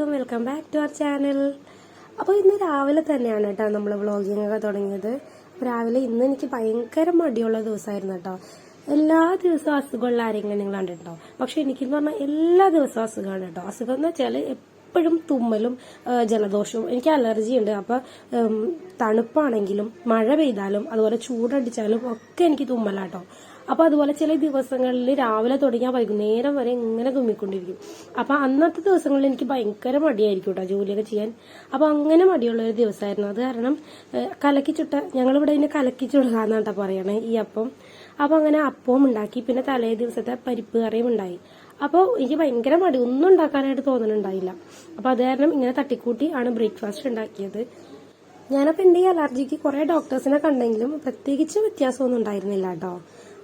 അലൈക്കും welcome back to our channel. അപ്പോൾ ഇന്ന് രാവിലെ തന്നെയാണ് കേട്ടോ നമ്മൾ വ്ളോഗിങ് ഒക്കെ തുടങ്ങിയത്. രാവിലെ ഇന്ന് എനിക്ക് ഭയങ്കര മടിയുള്ള ദിവസമായിരുന്നു കേട്ടോ. എല്ലാ ദിവസവും അസുഖമുള്ള ആരെങ്കിലും കണ്ടിട്ടുണ്ടോ? പക്ഷെ എനിക്കെന്ന് പറഞ്ഞാൽ എല്ലാ ദിവസവും അസുഖമാണ് കേട്ടോ. അസുഖം എന്ന് വെച്ചാൽ എപ്പോഴും തുമ്മലും ജലദോഷവും എനിക്ക് അലർജി ഉണ്ട്. അപ്പൊ തണുപ്പാണെങ്കിലും മഴ പെയ്താലും അതുപോലെ ചൂടടിച്ചാലും ഒക്കെ എനിക്ക് തുമ്മലാട്ടോ. അപ്പൊ അതുപോലെ ചില ദിവസങ്ങളിൽ രാവിലെ തുടങ്ങിയാൽ വൈകുന്നേരം വരെ ഇങ്ങനെ തുമ്മിക്കൊണ്ടിരിക്കും അപ്പൊ അന്നത്തെ ദിവസങ്ങളിൽ എനിക്ക് ഭയങ്കര മടിയായിരിക്കും കേട്ടോ ജോലിയൊക്കെ ചെയ്യാൻ. അപ്പൊ അങ്ങനെ മടിയുള്ള ഒരു ദിവസമായിരുന്നു. അത് കാരണം കലക്കി ചുട്ട ഞങ്ങളിവിടെ ഇതിനെ കലക്കി ചുടുകാന്നാണ് കേട്ടോ പറയണേ ഈ അപ്പം. അപ്പൊ അങ്ങനെ അപ്പവും ഉണ്ടാക്കി പിന്നെ തലേ ദിവസത്തെ പരിപ്പ് കറിയും ഉണ്ടായി. അപ്പോൾ എനിക്ക് ഭയങ്കര മടി. ഒന്നും ഉണ്ടാക്കാനായിട്ട് തോന്നുന്നുണ്ടായില്ല അപ്പോൾ അത് കാരണം ഇങ്ങനെ തട്ടിക്കൂട്ടി ആണ് ബ്രേക്ക്ഫാസ്റ്റ് ഉണ്ടാക്കിയത്. ഞാനപ്പോൾ എന്റെ ഈ അലർജിക്ക് കുറേ ഡോക്ടേഴ്സിനെ കണ്ടെങ്കിലും പ്രത്യേകിച്ച് വ്യത്യാസമൊന്നും ഉണ്ടായിരുന്നില്ല കേട്ടോ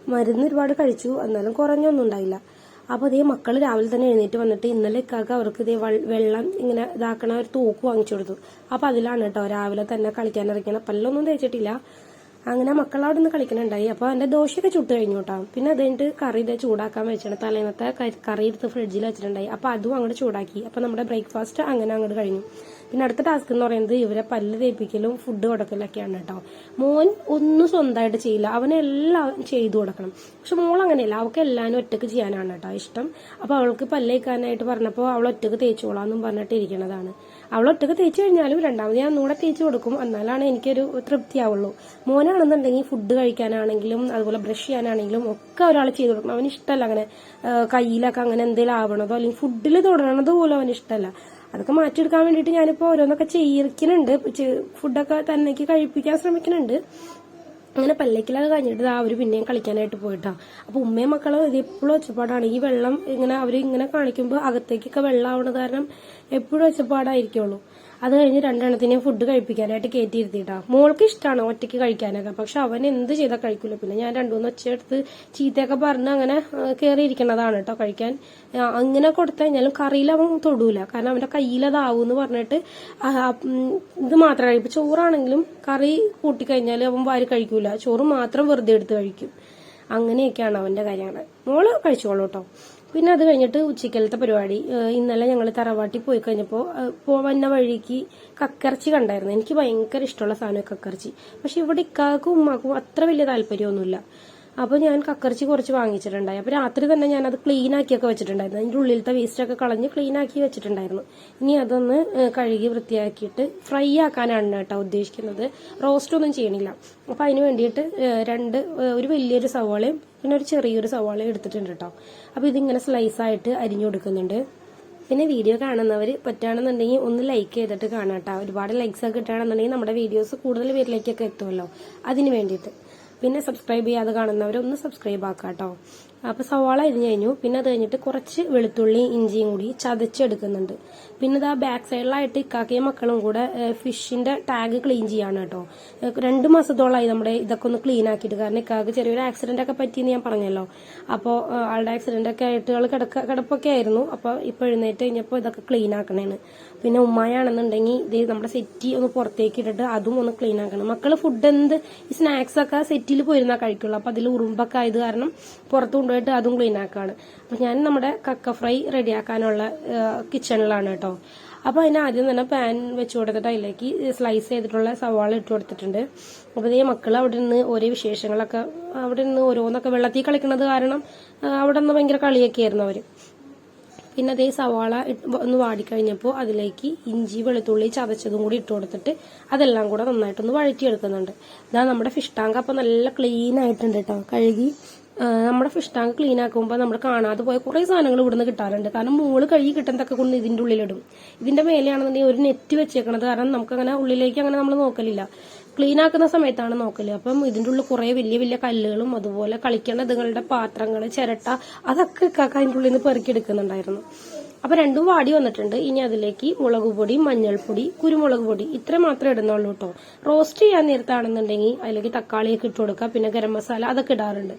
മരുന്ന് ഒരുപാട് കഴിച്ചു. എന്നാലും കുറഞ്ഞൊന്നും ഉണ്ടായില്ല. അപ്പോൾ അതേ മക്കൾ രാവിലെ തന്നെ എഴുന്നേറ്റ് വന്നിട്ട് ഇന്നലെ ഇക്കാക്ക് അവർക്ക് ഇതേ വെള്ളം ഇങ്ങനെ ഇതാക്കണ ഒരു തൂക്ക് വാങ്ങിച്ചു കൊടുത്തു. അപ്പോൾ അതിലാണ് കേട്ടോ രാവിലെ തന്നെ കളിക്കാൻ ഇറങ്ങിയത്. പല്ലൊന്നും തേച്ചിട്ടില്ല. അങ്ങനെ മക്കളവിടെ നിന്ന് കളിക്കണുണ്ടായി. അപ്പോൾ എന്റെ ദോശയൊക്കെ ചുട്ട് കഴിഞ്ഞു കേട്ടോ പിന്നെ അത് കഴിഞ്ഞിട്ട് കറി ചൂടാക്കാൻ വെച്ചിട്ടുണ്ട് തലേന്നത്തെ കറി എടുത്ത് ഫ്രിഡ്ജിൽ വെച്ചിട്ടുണ്ടായി. അപ്പോൾ അതും അങ്ങോട്ട് ചൂടാക്കി. അപ്പോൾ നമ്മുടെ ബ്രേക്ക്ഫാസ്റ്റ് അങ്ങനെ അങ്ങോട്ട് കഴിഞ്ഞു. പിന്നെ അടുത്ത ടാസ്ക് എന്ന് പറയുന്നത് ഇവരെ പല്ല് തേപ്പിക്കലും ഫുഡ് കൊടുക്കലൊക്കെയാണ് കേട്ടോ മോൻ ഒന്നും സ്വന്തമായിട്ട് ചെയ്യില്ല. അവനെല്ലാം ചെയ്തു കൊടുക്കണം. പക്ഷെ മോൾ അങ്ങനെയല്ല. അവൾക്ക് എല്ലാവരും ഒറ്റയ്ക്ക് ചെയ്യാനാണ് കേട്ടോ ഇഷ്ടം. അപ്പോൾ അവൾക്ക് പല്ല് തേക്കാനായിട്ട് പറഞ്ഞപ്പോൾ അവൾ ഒറ്റയ്ക്ക് തേച്ചോളാന്നും പറഞ്ഞിട്ട് ഇരിക്കുന്നതാണ് അവൾ ഒറ്റയ്ക്ക് തേച്ച് കഴിഞ്ഞാലും രണ്ടാമത് ഞാൻ ഒന്നുകൂടെ തേച്ച് കൊടുക്കും. എന്നാലാണ് എനിക്കൊരു തൃപ്തിയാവുള്ളൂ. മോനാണെന്നുണ്ടെങ്കിൽ ഫുഡ് കഴിക്കാനാണെങ്കിലും അതുപോലെ ബ്രഷ് ചെയ്യാനാണെങ്കിലും ഒക്കെ ഒരാൾ ചെയ്തു കൊടുക്കണം അവന് ഇഷ്ടമല്ല അങ്ങനെ കയ്യിലൊക്കെ അങ്ങനെ എന്തെങ്കിലും ആവണതോ അല്ലെങ്കിൽ ഫുഡിൽ തുടരണത് പോലും അവന് ഇഷ്ടമല്ല അതൊക്കെ മാറ്റിയെടുക്കാൻ വേണ്ടിയിട്ട് ഞാനിപ്പോൾ ഓരോന്നൊക്കെ ചെയ്യിക്കുന്നുണ്ട് ഫുഡൊക്കെ തന്നേക്ക് കഴിപ്പിക്കാൻ ശ്രമിക്കുന്നുണ്ട്. അങ്ങനെ പല്ലേക്കിലൊക്കെ കഴിഞ്ഞിട്ട് അവർ പിന്നെയും കളിക്കാനായിട്ട് പോയിട്ടാ. അപ്പൊ ഉമ്മയും മക്കളും ഇത് എപ്പോഴും ഒച്ചപ്പാടാണ്. ഈ വെള്ളം ഇങ്ങനെ അവർ ഇങ്ങനെ കാണിക്കുമ്പോൾ അകത്തേക്കൊക്കെ വെള്ളം ആവണത് കാരണം എപ്പോഴും ഒച്ചപ്പാടായിരിക്കുള്ളൂ. അത് കഴിഞ്ഞ് രണ്ടെണ്ണത്തിനെയും ഫുഡ് കഴിപ്പിക്കാനായിട്ട് കയറ്റിയിരുത്തിട്ടാ മോൾക്ക് ഇഷ്ടമാണ് ഒറ്റയ്ക്ക് കഴിക്കാനൊക്കെ. പക്ഷെ അവൻ എന്ത് ചെയ്താൽ കഴിക്കില്ല പിന്നെ ഞാൻ രണ്ടു മൂന്ന് ഒച്ചയെടുത്ത് ചീത്തയൊക്കെ പറഞ്ഞ് അങ്ങനെ കയറിയിരിക്കണതാണ് കേട്ടോ കഴിക്കാൻ. അങ്ങനെ കൊടുത്തു കഴിഞ്ഞാലും കറിയിൽ അവൻ തൊടൂല. കാരണം അവന്റെ കയ്യിലതാവും എന്ന് പറഞ്ഞിട്ട് ഇത് മാത്രം കഴിക്കും ചോറാണെങ്കിലും കറി കൂട്ടിക്കഴിഞ്ഞാൽ അവൻ വാരി കഴിക്കൂല. ചോറ് മാത്രം വെറുതെ എടുത്ത് കഴിക്കും. അങ്ങനെയൊക്കെയാണ് അവന്റെ കാര്യങ്ങൾ മോൾ കഴിച്ചോളൂ കേട്ടോ പിന്നെ അത് കഴിഞ്ഞിട്ട് ഉച്ചക്കലത്തെ പരിപാടി ഇന്നലെ ഞങ്ങൾ തറവാട്ടിൽ പോയി കഴിഞ്ഞപ്പോൾ വന്ന വഴിക്ക് കക്കർച്ചി കണ്ടായിരുന്നു. എനിക്ക് ഭയങ്കര ഇഷ്ടമുള്ള സാധനം കക്കർച്ചി പക്ഷെ ഇവിടെ ഇക്കാക്കും ഉമ്മാക്കും അത്ര വലിയ താല്പര്യമൊന്നുമില്ല. അപ്പോൾ ഞാൻ കക്കറിച്ച് കുറച്ച് വാങ്ങിച്ചിട്ടുണ്ടായി. അപ്പോൾ രാത്രി തന്നെ ഞാൻ അത് ക്ലീൻ ആക്കിയൊക്കെ വെച്ചിട്ടുണ്ടായിരുന്നു. അതിന്റെ ഉള്ളിലത്തെ വേസ്റ്റൊക്കെ കളഞ്ഞ് ക്ലീൻ ആക്കി വെച്ചിട്ടുണ്ടായിരുന്നു. ഇനി അതൊന്ന് കഴുകി വൃത്തിയാക്കിയിട്ട് ഫ്രൈ ആക്കാനാണ് കേട്ടോ ഉദ്ദേശിക്കുന്നത്. റോസ്റ്റ് ഒന്നും ചെയ്യണില്ല. അപ്പോൾ അതിന് വേണ്ടിയിട്ട് രണ്ട് ഒരു വലിയൊരു സവാളയും പിന്നെ ഒരു ചെറിയൊരു സവാളയും എടുത്തിട്ടുണ്ട് കേട്ടോ. അപ്പോൾ ഇതിങ്ങനെ സ്ലൈസ് ആയിട്ട് അരിഞ്ഞു കൊടുക്കുന്നുണ്ട്. പിന്നെ വീഡിയോ കാണുന്നവർ പറ്റുകയാണെന്നുണ്ടെങ്കിൽ ഒന്ന് ലൈക്ക് ചെയ്തിട്ട് കാണാം കേട്ടോ. ഒരുപാട് ലൈക്സ് ഒക്കെ കിട്ടുകയാണെന്നുണ്ടെങ്കിൽ നമ്മുടെ വീഡിയോസ് കൂടുതൽ പേരിലേക്കൊക്കെ എത്തുമല്ലോ. അതിന് വേണ്ടിയിട്ട്. പിന്നെ സബ്സ്ക്രൈബ് ചെയ്യാതെ കാണുന്നവരൊന്ന് സബ്സ്ക്രൈബ് ആക്കാം കേട്ടോ അപ്പോൾ സവാള അരിഞ്ഞു കഴിഞ്ഞു. പിന്നെ അത് കഴിഞ്ഞിട്ട് കുറച്ച് വെളുത്തുള്ളി ഇഞ്ചിയും കൂടി ചതച്ചെടുക്കുന്നുണ്ട്. പിന്നെ ഇതാ ബാക്ക് സൈഡിലായിട്ട് ഇക്കാക്കയും മക്കളും കൂടെ ഫിഷിന്റെ ടാഗ് ക്ലീൻ ചെയ്യാണ് കേട്ടോ. രണ്ടു രണ്ട് മാസത്തോളമായി നമ്മുടെ ഇതൊക്കെ ഒന്ന് ക്ലീൻ ആക്കിയിട്ട്. കാരണം ഇക്കാക്ക് ചെറിയൊരു ആക്സിഡന്റ് ഒക്കെ പറ്റിയെന്ന് ഞാൻ പറഞ്ഞല്ലോ. അപ്പോൾ ആളുടെ ആക്സിഡന്റ് ഒക്കെ ആയിട്ട് ആൾ കിടക്ക കിടപ്പൊക്കെ ആയിരുന്നു. അപ്പോൾ ഇപ്പോൾ എഴുന്നേറ്റ് കഴിഞ്ഞപ്പോൾ ഇതൊക്കെ ക്ലീൻ ആക്കണേണ്. പിന്നെ ഉമ്മയാണെന്നുണ്ടെങ്കിൽ ഇത് നമ്മുടെ സെറ്റി ഒന്ന് പുറത്തേക്ക് ഇട്ടിട്ട് അതും ഒന്ന് ക്ലീൻ ആക്കണം. മക്കൾ ഫുഡ് എന്ത് ഈ സ്നാക്സ് ഒക്കെ സെറ്റിൽ പോയിരുന്നാൽ കഴിക്കുള്ളൂ. അപ്പോൾ അതിൽ ഉറുമ്പൊക്കെ ആയത് കാരണം പുറത്ത് കൊണ്ടുപോയിട്ട് അതും ക്ലീൻ ആക്കാണ്. അപ്പോൾ ഞാൻ നമ്മുടെ കക്ക ഫ്രൈ റെഡിയാക്കാനുള്ള കിച്ചണിലാണ് കേട്ടോ അപ്പോൾ അതിന് ആദ്യം തന്നെ പാൻ വെച്ച് കൊടുത്തിട്ട് അതിലേക്ക് സ്ലൈസ് ചെയ്തിട്ടുള്ള സവാള ഇട്ട് കൊടുത്തിട്ടുണ്ട്. അപ്പോൾ ഈ മക്കൾ അവിടെ നിന്ന് ഓരോ വിശേഷങ്ങളൊക്കെ അവിടെ നിന്ന് ഓരോന്നൊക്കെ വെള്ളത്തിൽ കളിക്കുന്നത് കാരണം അവിടെ നിന്ന് ഭയങ്കര കളിയൊക്കെ ആയിരുന്നു അവർ പിന്നെ അതേ സവാള ഒന്ന് വാടിക്കഴിഞ്ഞപ്പോൾ അതിലേക്ക് ഇഞ്ചി വെളുത്തുള്ളി ചതച്ചതും കൂടി ഇട്ട് കൊടുത്തിട്ട് അതെല്ലാം കൂടെ നന്നായിട്ടൊന്ന് വഴറ്റിയെടുക്കുന്നുണ്ട്. ഇതാ നമ്മുടെ ഫിഷ് ടാങ്ക് അപ്പം നല്ല ക്ലീൻ ആയിട്ടുണ്ട് കേട്ടോ കഴുകി നമ്മുടെ ഫിഷ് ടാങ്ക് ക്ലീൻ ആക്കുമ്പോൾ നമ്മൾ കാണാതെ പോയ കുറേ സാധനങ്ങൾ ഇവിടുന്ന് കിട്ടാറുണ്ട്. കാരണം മോൾ കഴുകി കിട്ടുന്നതൊക്കെ കൊണ്ട് ഇതിന്റെ ഉള്ളിലിടും. ഇതിന്റെ മേലെയാണെന്നുണ്ടെങ്കിൽ ഒരു നെറ്റ് വെച്ചേക്കണത് കാരണം നമുക്കങ്ങനെ ഉള്ളിലേക്ക് അങ്ങനെ നമ്മൾ നോക്കലില്ല. ക്ലീൻ ആക്കുന്ന സമയത്താണ് നോക്കൽ. അപ്പം ഇതിന്റെ ഉള്ളിൽ കുറെ വലിയ വലിയ കല്ലുകളും അതുപോലെ കളിക്കേണ്ട ഇതുങ്ങളുടെ പാത്രങ്ങൾ ചിരട്ട അതൊക്കെ ഇക്കാക്ക അതിന്റെ ഉള്ളിൽ നിന്ന് പെറുക്കിയെടുക്കുന്നുണ്ടായിരുന്നു അപ്പൊ രണ്ടും വാടി വന്നിട്ടുണ്ട്. ഇനി അതിലേക്ക് മുളക് പൊടി മഞ്ഞൾപ്പൊടി കുരുമുളക് പൊടി ഇത്ര മാത്രമേ ഇടുന്നുള്ളൂ കേട്ടോ റോസ്റ്റ് ചെയ്യാൻ നേരത്താണെന്നുണ്ടെങ്കിൽ അതിലേക്ക് തക്കാളിയൊക്കെ ഇട്ട് കൊടുക്കുക. പിന്നെ ഗരം മസാല അതൊക്കെ ഇടാറുണ്ട്.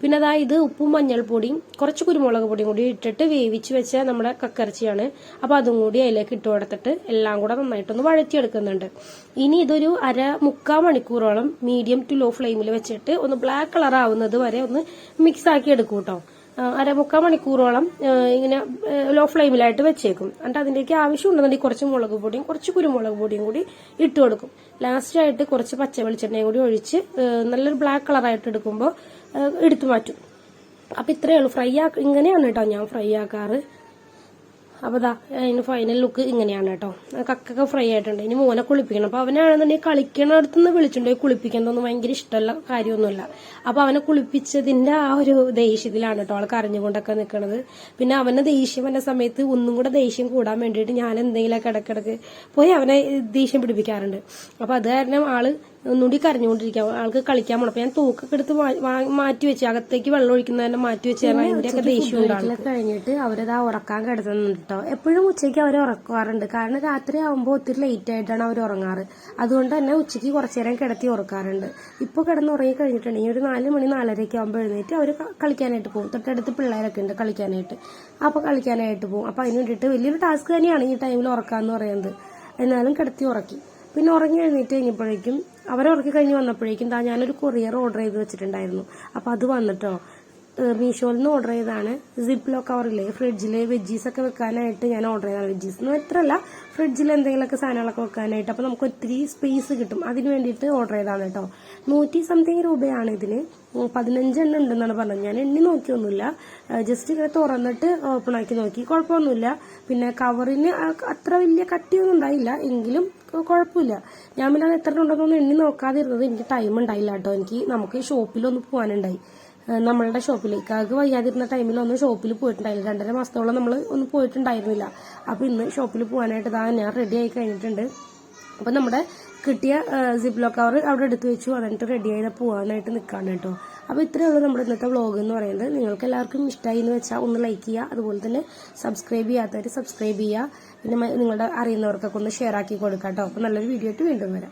പിന്നെ അതാ ഇത് ഉപ്പും മഞ്ഞൾപ്പൊടിയും കുറച്ച് കുരുമുളക് പൊടിയും കൂടി ഇട്ടിട്ട് വേവിച്ച് വെച്ച നമ്മുടെ കക്കറച്ചിയാണ് അപ്പോൾ അതും കൂടി അതിലേക്ക് ഇട്ട് കൊടുത്തിട്ട് എല്ലാം കൂടെ നന്നായിട്ടൊന്ന് വഴറ്റിയെടുക്കുന്നുണ്ട്. ഇനി ഇതൊരു അര മുക്കാൽ മണിക്കൂറോളം മീഡിയം ടു ലോ ഫ്ലെയിമിൽ വെച്ചിട്ട് ഒന്ന് ബ്ലാക്ക് കളർ ആവുന്നത് വരെ ഒന്ന് മിക്സ് ആക്കി എടുക്കും കേട്ടോ അര അരമുക്കാൽ മണിക്കൂറോളം ഇങ്ങനെ ലോ ഫ്ലെയിമിലായിട്ട് വെച്ചേക്കും. എന്നിട്ട് അതിന്റെയൊക്കെ ആവശ്യം ഉണ്ടെന്നുണ്ടെങ്കിൽ കുറച്ച് മുളക് പൊടിയും കുറച്ച് കുരുമുളക് പൊടിയും കൂടി ഇട്ട് കൊടുക്കും. ലാസ്റ്റ് ആയിട്ട് കുറച്ച് പച്ച വെളിച്ചെണ്ണയും കൂടി ഒഴിച്ച് നല്ലൊരു ബ്ലാക്ക് കളറായിട്ട് എടുക്കുമ്പോൾ എടുത്തു മാറ്റും. അപ്പൊ ഇത്രയേ ഉള്ളൂ. ഫ്രൈ ആക്ക ഇങ്ങനെയാണ് കേട്ടോ ഞാൻ ഫ്രൈ ആക്കാറ്. അപ്പോൾ ദാ അതിന് ഫൈനൽ ലുക്ക് ഇങ്ങനെയാണ് കേട്ടോ. കക്കൊക്കെ ഫ്രൈ ആയിട്ടുണ്ട്. ഇനി മോനെ കുളിപ്പിക്കണം. അപ്പോൾ അവനാണെന്നുണ്ടെങ്കിൽ കളിക്കണടുത്ത് നിന്ന് വിളിച്ചിട്ടുണ്ടെങ്കിൽ കുളിപ്പിക്കുന്നതൊന്നും ഭയങ്കര ഇഷ്ടമുള്ള കാര്യമൊന്നുമില്ല. അപ്പോൾ അവനെ കുളിപ്പിച്ചതിന്റെ ആ ഒരു ദേഷ്യത്തിലാണ് കേട്ടോ ആൾ കരഞ്ഞുകൊണ്ടൊക്കെ നിൽക്കണത് പിന്നെ അവനെ ദേഷ്യം വന്ന സമയത്ത് ഒന്നും കൂടെ ദേഷ്യം കൂടാൻ വേണ്ടിയിട്ട് ഞാൻ എന്തെങ്കിലുമൊക്കെ ഇടക്കിടക്ക് പോയി അവനെ ദേഷ്യം പിടിപ്പിക്കാറുണ്ട്. അപ്പോൾ അത് കാരണം ആൾ ഒന്നുകൂടി കരഞ്ഞുകൊണ്ടിരിക്കുക. ആൾക്ക് കളിക്കാൻ പോണം. അപ്പൊ ഞാൻ തൂക്കൊക്കെ എടുത്ത് മാറ്റി വെച്ച് അകത്തേക്ക് വെള്ളം ഒഴിക്കുന്നതന്നെ മാറ്റി വെച്ച് അതിന്റെയൊക്കെ ദേഷ്യം കഴിഞ്ഞിട്ട് അവരത് ആ ഉറക്കാൻ കിടത്തുന്നുണ്ട് കേട്ടോ എപ്പോഴും ഉച്ചയ്ക്ക് അവർ ഉറക്കാറുണ്ട്. കാരണം രാത്രി ആകുമ്പോൾ ഒത്തിരി ലേറ്റ് ആയിട്ടാണ് അവർ ഉറങ്ങാറ്. അതുകൊണ്ട് തന്നെ ഉച്ചയ്ക്ക് കുറച്ചു നേരം കിടത്തി ഉറക്കാറുണ്ട്. ഇപ്പോൾ കിടന്ന് ഉറങ്ങി കഴിഞ്ഞിട്ടുണ്ടെങ്കിൽ ഒരു നാല് മണി നാലരയ്ക്ക് ആകുമ്പോൾ എഴുന്നേറ്റ് അവർ കളിക്കാനായിട്ട് പോകും. തൊട്ടടുത്ത് പിള്ളേരൊക്കെ ഉണ്ട് കളിക്കാനായിട്ട്. അപ്പോൾ കളിക്കാനായിട്ട് പോകും. അപ്പോൾ അതിന് വേണ്ടിയിട്ട് വലിയൊരു ടാസ്ക് തന്നെയാണ് ഈ ടൈമിൽ ഉറക്കാന്ന് പറയുന്നത്. എന്നാലും കിടത്തി ഉറക്കി. പിന്നെ ഉറങ്ങി എഴുന്നേറ്റ് കഴിഞ്ഞപ്പോഴേക്കും അവരെ ഉറക്കി കഴിഞ്ഞ് വന്നപ്പോഴേക്കും താ ഞാനൊരു കൊറിയർ ഓർഡർ ചെയ്ത് വെച്ചിട്ടുണ്ടായിരുന്നു. അപ്പോൾ അത് വന്നിട്ടോ? മീഷോയിൽ നിന്ന് ഓർഡർ ചെയ്തതാണ്. സിപ്ലോ കവറില്ലേ ഫ്രിഡ്ജിൽ വെജീസ് ഒക്കെ വെക്കാനായിട്ട് ഞാൻ ഓർഡർ ചെയ്തതാണ്. വെജീസ് എന്ന് മാത്രമല്ല ഫ്രിഡ്ജിൽ എന്തെങ്കിലുമൊക്കെ സാധനങ്ങളൊക്കെ വെക്കാനായിട്ട്. അപ്പോൾ നമുക്ക് ഒത്തിരി സ്പേസ് കിട്ടും. അതിന് വേണ്ടിയിട്ട് ഓർഡർ ചെയ്തതാണ് കേട്ടോ. നൂറ്റി സംതിങ് രൂപയാണ് ഇതിന് പതിനഞ്ച് എണ്ണം ഉണ്ടെന്നാണ് പറഞ്ഞത്. ഞാൻ എണ്ണി നോക്കിയൊന്നുമില്ല. ജസ്റ്റ് ഇങ്ങനെ തുറന്നിട്ട് ഓപ്പൺ ആക്കി നോക്കി. കുഴപ്പമൊന്നുമില്ല. പിന്നെ കവറിന് അത്ര വലിയ കട്ടിയൊന്നും ഉണ്ടായില്ല. എങ്കിലും കുഴപ്പമില്ല. ഞാൻ പിന്നെ അത് എത്ര ഉണ്ടെന്നൊന്നും എണ്ണി നോക്കാതിരുന്നത് എനിക്ക് ടൈം ഉണ്ടായില്ല കേട്ടോ. എനിക്ക് നമുക്ക് ഷോപ്പിലൊന്ന് പോകാനുണ്ടായി. നമ്മളുടെ ഷോപ്പിലേക്ക്. കാക്ക് വയ്യാതിരുന്ന ടൈമിൽ ഒന്നും ഷോപ്പിൽ പോയിട്ടുണ്ടായില്ല രണ്ടര മാസത്തോളം നമ്മൾ ഒന്നും പോയിട്ടുണ്ടായിരുന്നില്ല. അപ്പോൾ ഇന്ന് ഷോപ്പിൽ പോകാനായിട്ട് ഇതാ ഞാൻ റെഡി ആയി കഴിഞ്ഞിട്ടുണ്ട്. അപ്പോൾ നമ്മുടെ കിട്ടിയ സിപ്ലോ കവർ അവിടെ എടുത്തു വെച്ചു. എന്നിട്ട് റെഡി ആയി പോകാനായിട്ട് നിൽക്കാണ് കേട്ടോ. അപ്പോൾ ഇത്രയേ ഉള്ളൂ നമ്മുടെ ഇന്നത്തെ വ്ളോഗ് എന്ന് പറയുന്നത്. നിങ്ങൾക്ക് എല്ലാവർക്കും ഇഷ്ടമായി എന്ന് വെച്ചാൽ ഒന്ന് ലൈക്ക് ചെയ്യുക. അതുപോലെ തന്നെ സബ്സ്ക്രൈബ് ചെയ്യാത്തവർ സബ്സ്ക്രൈബ് ചെയ്യുക. പിന്നെ നിങ്ങളുടെ അറിയുന്നവർക്കൊക്കെ ഒന്ന് ഷെയർ ആക്കി കൊടുക്കാം കേട്ടോ. അപ്പോൾ നല്ലൊരു വീഡിയോ ആയിട്ട് വീണ്ടും വരാം.